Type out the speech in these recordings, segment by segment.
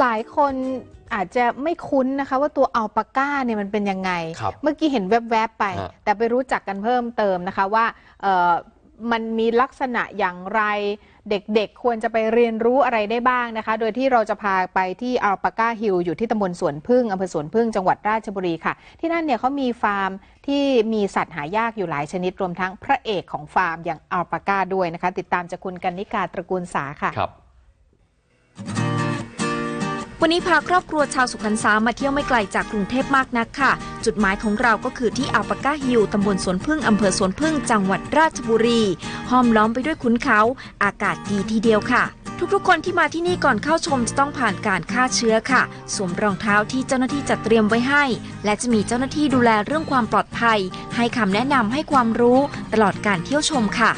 หลายคนอาจจะไม่คุ้นนะคะ ว่าตัวอัลปาก้าเนี่ยมันเป็นยังไงครับเมื่อกี้เห็นแวบๆไปฮะแต่ไปรู้จักกันเพิ่มเติมนะคะว่าเอ่อมันมีลักษณะอย่างไรเด็กๆ ควรจะไปเรียนรู้อะไรได้บ้างนะคะ โดยที่เราจะพาไปที่อัลปาก้าฮิลอยู่ที่ตำบลสวนพึ่งอำเภอสวนพึ่งจังหวัดราชบุรีค่ะ ที่นั่นเนี่ยเขามีฟาร์มที่มีสัตว์หายากอยู่หลายชนิดรวมทั้งพระเอกของฟาร์มอย่างอัลปาก้าด้วยนะคะ ติดตามจากคุณกันนิกาตระกูลสาค่ะครับ วันนี้พาครอบครัวชาวสุขันสามาเที่ยวไม่ไกลจากกรุงเทพมากนักค่ะ จุดหมายของเราก็คือที่อัลปาก้าฮิลตำบลสวนพึ่งอำเภอสวนพึ่งจังหวัดราชบุรี ห้อมล้อมไปด้วยขุนเขา อากาศดีทีเดียวค่ะ ทุกๆ คนที่มาที่นี่ก่อนเข้าชมจะต้องผ่านการฆ่าเชื้อค่ะ สวมรองเท้าที่เจ้าหน้าที่จัดเตรียมไว้ให้ และจะมีเจ้าหน้าที่ดูแลเรื่องความปลอดภัย ให้คำแนะนำให้ความรู้ตลอดการเที่ยวชมค่ะ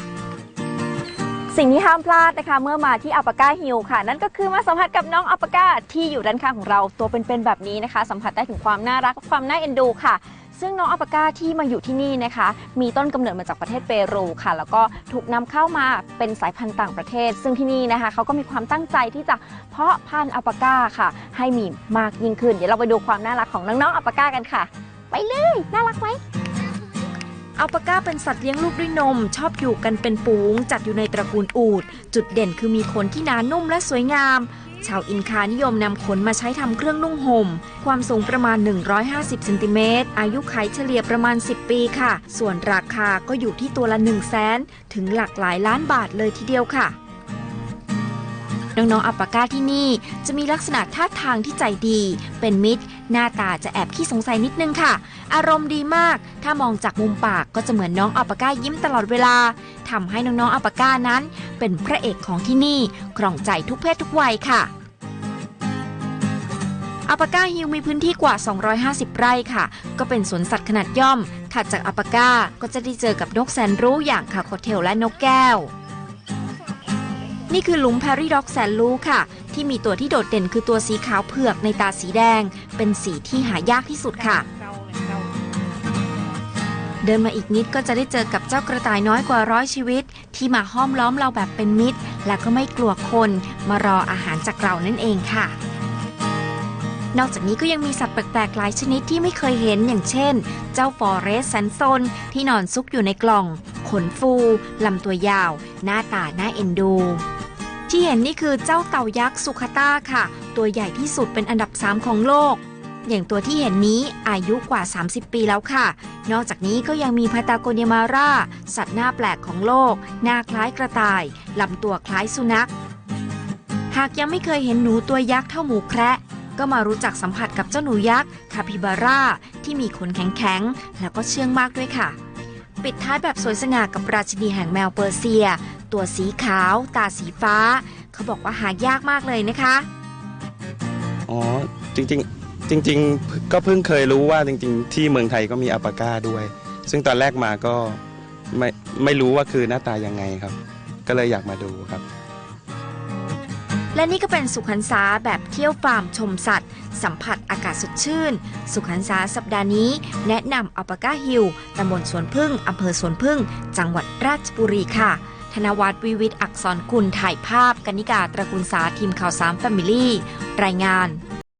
สิ่งที่ห้ามพลาดนะคะ เมื่อมาที่อัปาก้าฮิลค่ะ นั่นก็คือมาสัมผัสกับน้องอัปาก้าที่อยู่ด้านข้างของเราตัวเป็นๆแบบนี้นะคะ สัมผัสได้ถึงความน่ารักความน่าเอ็นดูค่ะ ซึ่งน้องอัปาก้าที่มาอยู่ที่นี่นะคะ มีต้นกำเนิดมาจากประเทศเปรูค่ะ แล้วก็ถูกนำเข้ามาเป็นสายพันธุ์ต่างประเทศ ซึ่งที่นี่นะคะเขาก็มีความตั้งใจที่จะเพาะพันธุ์อัปาก้าค่ะ ให้มีมากยิ่งขึ้น เดี๋ยวเราไปดูความน่ารักของน้องๆอัปาก้ากันค่ะ ไปเลย น่ารักไหม อัลปาก้าเป็นสัตว์เลี้ยงลูกด้วยนม ชอบอยู่กันเป็นปูง จัดอยู่ในตระกูลอูด จุดเด่นคือมีขนที่หนานุ่มและสวยงาม ชาวอินคานิยมนำขนมาใช้ทำเครื่องนุ่งห่ม ความสูงประมาณ 150เซนติเมตร อายุขัยเฉลี่ยประมาณ 10 ปีค่ะ ส่วนราคาก็อยู่ที่ตัวละ 1 0 0 0 0แสนถึงหลักหลายล้านบาทเลยทีเดียวค่ะ น้องๆอัลปาก้าที่นี่ จะมีลักษณะท่าทางที่ใจดี เป็นมิตร หน้าตาจะแอบขี้สงสัยนิดนึงค่ะ อารมณ์ดีมาก ถ้ามองจากมุมปากก็จะเหมือนน้องอัลปาก้ายิ้มตลอดเวลาทำให้น้องๆอัลปาก้านั้น เป็นพระเอกของที่นี่ครองใจทุกเพศทุกวัยค่ะอัลปาก้าฮิลมีพื้นที่กว่า 250 ไร่ค่ะ ก็เป็นสวนสัตว์ขนาดย่อม ถัดจากอัลปาก้าก็จะได้เจอกับนกแสนรู้อย่างคาโคเทลและนกแก้ว นี่คือหลุมแพรรี่ด็อกแสนรู้ค่ะ ที่มีตัวที่โดดเด่นคือตัวสีขาวเผือกในตาสีแดง เป็นสีที่หายากที่สุดค่ะ เดินมาอีกนิดก็จะได้เจอกับเจ้ากระต่ายน้อยกว่าร้อยชีวิต ที่มาห้อมล้อมเราแบบเป็นมิตร และก็ไม่กลัวคนมารออาหารจากเรานั่นเองค่ะนอกจากนี้ก็ยังมีสัตว์แปลกๆ หลายชนิดที่ไม่เคยเห็นอย่างเช่น เจ้าฟอเรสแซนซนที่นอนซุกอยู่ในกล่อง ขนฟู ลำตัวยาว หน้าตาน่าเอ็นดู ที่เห็นนี่คือเจ้าเต่ายักษ์สุขต้าค่ะ ตัวใหญ่ที่สุดเป็นอันดับ 3 ของโลก อย่างตัวที่เห็นนี้อายุกว่า 30 ปีแล้วค่ะ นอกจากนี้ก็ยังมีพาตาโกเนียมาร่า สัตว์หน้าแปลกของโลก หน้าคล้ายกระต่าย ลำตัวคล้ายสุนัข หากยังไม่เคยเห็นหนูตัวยักษ์เท่าหมูแคระก็มารู้จักสัมผัสกับเจ้าหนูยักษ์คาปิบาร่าที่มีขนแข็งๆ แล้วก็เชื่องมากด้วยค่ะ ปิดท้ายแบบสวยสง่ากับราชินีแห่งแมวเปอร์เซีย ตัวสีขาว ตาสีฟ้า เขาบอกว่าหายากมากเลยนะคะ อ๋อ จริงๆ จริง ๆ ก็เพิ่งเคยรู้ว่าจริง ๆ ที่เมืองไทยก็มีอัปปาก้าด้วย ซึ่งตอนแรกมาก็ไม่ไม่รู้ว่าคือหน้าตายังไงครับ ก็เลยอยากมาดูครับ และนี่ก็เป็นสุขันษาแบบเที่ยวฟาร์มชมสัตว์ สัมผัสอากาศสดชื่น สุขันษาสัปดาห์นี้ แนะนำอัปก้าฮิลตำบลสวนพึ่งอำเภอสวนพึ่ง จังหวัดราชบุรีค่ะ ธนวัฒน์วิวิทย์อักษรกุลถ่ายภาพกนิกาตระกูลสาทีมข่าวสามแฟมิลี่ รายงาน